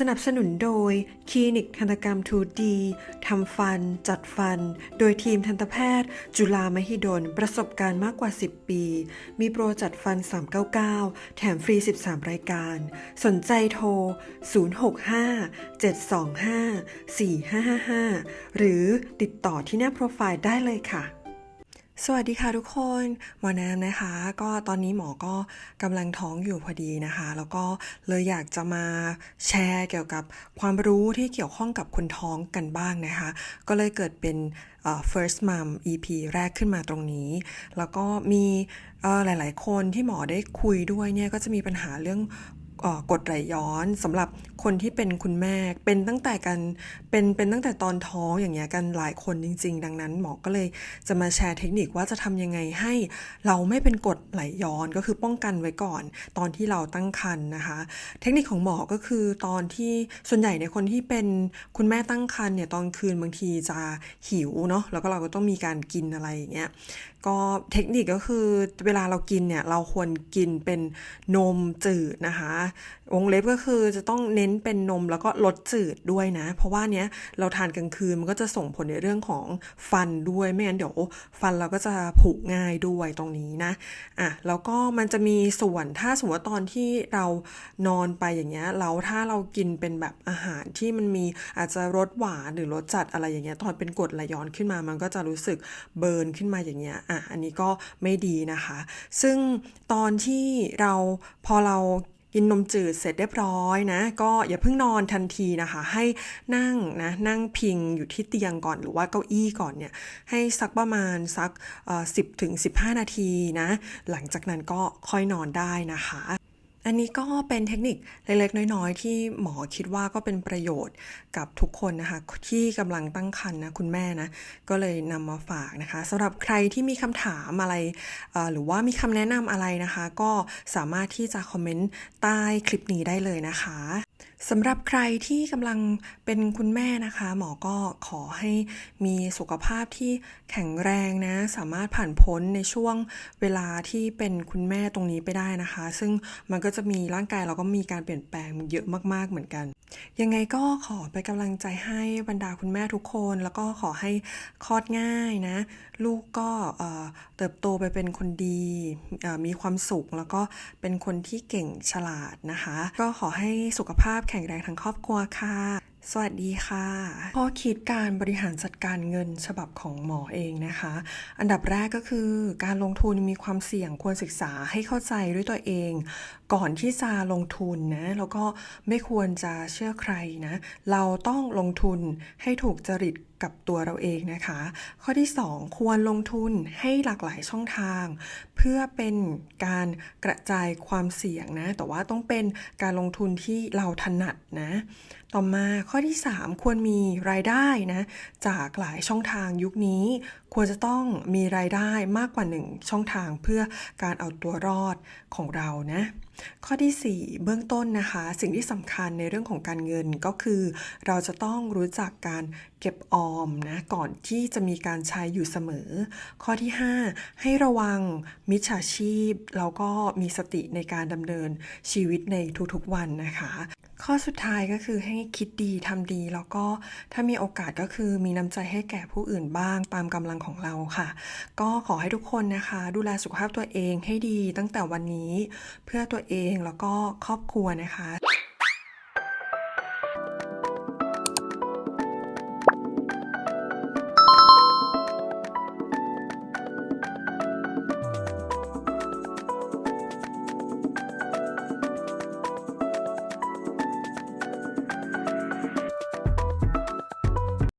สนับสนุนโดยคลินิกทันตกรรม 2D ทำฟัน จัดฟัน โดยทีมทันตแพทย์ จุฬามหิดล ประสบการณ์มากกว่า 10 ปี มีโปรจัดฟัน 399 แถมฟรี 13 รายการ สนใจโทร 065 725 4555 หรือติดต่อที่หน้าโปรไฟล์ได้เลยค่ะ สวัสดีค่ะทุกคนหมอแน้ำนะคะ ก็ตอนนี้หมอก็กำลังท้องอยู่พอดีนะคะ แล้วก็เลยอยากจะมาแชร์เกี่ยวกับความรู้ที่เกี่ยวข้องกับคนท้องกันบ้างนะคะ ก็เลยเกิดเป็น first mom EP แรกขึ้นมาตรงนี้ แล้วก็มีหลาย ๆ คนที่หมอได้คุยด้วยเนี่ยก็จะมีปัญหาเรื่อง กดไหลย้อนสำหรับคนที่เป็นคุณแม่ เป็นตั้งแต่กันเป็นเป็นตั้งแต่ตอนท้องอย่างเงี้ยกันหลายคนจริง ๆ ดังนั้นหมอก็เลยจะมาแชร์เทคนิคว่าจะทำยังไงให้เราไม่เป็นกดไหลย้อนก็คือป้องกันไว้ก่อน ตอนที่เราตั้งครรภ์นะคะ เทคนิคของหมอก็คือตอนที่ส่วนใหญ่ในยคนที่เป็นคุณแม่ตั้งครรภ์เนี่ยตอนคืนบางทีจะหิวเนาะแล้วก็เราก็ต้องมีการกินอะไรอย่างเงี้ยก็เทคนิคก็คือเวลาเรากินเนี่ยเราควรกินเป็นนมจืดนะคะวงเล็บก็คือจะต้องเน้นเป็นนมแล้วก็ลดจืดด้วยนะ เพราะว่าเนี้ยเราทานกลางคืนมันก็จะส่งผลในเรื่องของฟันด้วยไม่งั้นเดี๋ยวฟันเราก็จะผุง่ายด้วยตรงนี้นะอะแล้วก็มันจะมีส่วนถ้าสมมติว่าตอนที่เรานอนไปอย่างเงี้ยแล้วถ้าเรากินเป็นแบบอาหารที่มันมีอาจจะรสหวานหรือรสจัดอะไรอย่างเงี้ยตอนเป็นกรดไหลย้อนขึ้นมามันก็จะรู้สึกเบิร์นขึ้นมาอย่างเงี้ยอะอันนี้ก็ไม่ดีนะคะ ซึ่งตอนที่เราพอเรา กินนมจืดเสร็จเรียบร้อยนะ ก็อย่าเพิ่งนอนทันทีนะคะ ให้นั่งนะนั่งพิงอยู่ที่เตียงก่อนหรือว่าเก้าอี้ก่อนเนี่ยให้สักประมาณสักสิบถึงสิบห้านาทีนะ หลังจากนั้นก็ค่อยนอนได้นะคะ อันนี้ก็เป็นเทคนิคเล็กๆ น้อยๆ ที่หมอคิดว่าก็เป็นประโยชน์กับทุกคนนะคะ ที่กำลังตั้งครรภ์นะคุณแม่นะ ก็เลยนำมาฝากนะคะสำหรับใครที่มีคำถามอะไร หรือว่ามีคำแนะนำอะไรนะคะ ก็สามารถที่จะคอมเมนต์ใต้คลิปนี้ได้เลยนะคะ สำหรับใครที่กำลังเป็นคุณแม่นะคะ หมอก็ขอให้มีสุขภาพที่แข็งแรงนะ สามารถผ่านพ้นในช่วงเวลาที่เป็นคุณแม่ตรงนี้ไปได้นะคะ ซึ่งมันก็จะมีร่างกายเราก็มีการเปลี่ยนแปลงเยอะมากๆเหมือนกัน ยังไงก็ขอเป็นกำลังใจให้บรรดาคุณแม่ทุกคน แล้วก็ขอให้คลอดง่ายนะ ลูกก็เติบโตไปเป็นคนดีมีความสุขแล้วก็เป็นคนที่เก่งฉลาดนะคะ ก็ขอให้สุขภาพาพแข็งแรงทั้งครอบครัวค่ะ สวัสดีค่ะข้อคิดการบริหารจัดการเงินฉบับของหมอเองนะคะ อันดับแรกก็คือการลงทุนมีความเสี่ยงควรศึกษาให้เข้าใจด้วยตัวเอง ก่อนที่จะลงทุนนะ แล้วก็ไม่ควรจะเชื่อใครนะ เราต้องลงทุนให้ถูกจริตกับตัวเราเองนะคะ ข้อที่ 2 ควรลงทุนให้หลากหลายช่องทาง เพื่อเป็นการกระจายความเสี่ยงนะ แต่ว่าต้องเป็นการลงทุนที่เราถนัดนะ ต่อมาข้อที่ 3 ควรมีรายได้นะ จากหลายช่องทางยุคนี้ ควรจะต้องมีรายได้มากกว่า 1 ช่องทางเพื่อการเอาตัวรอดของเรานะ ข้อที่ 4 เบื้องต้นนะคะ สิ่งที่สำคัญในเรื่องของการเงินก็คือ เราจะต้องรู้จักการเก็บออมนะก่อนที่จะมีการใช้อยู่เสมอ ข้อที่ 5 ให้ระวังมิจฉาชีพ แล้วก็มีสติในการดำเนินชีวิตในทุกๆวันนะคะข้อสุดท้ายก็คือให้คิดดีทำดี แล้วก็ถ้ามีโอกาสก็คือมีน้ำใจให้แก่ผู้อื่นบ้างตามกำลังของเราค่ะ ก็ขอให้ทุกคนนะคะ ดูแลสุขภาพตัวเองให้ดีตั้งแต่วันนี้เพื่อตัวเองแล้วก็ครอบครัวนะคะ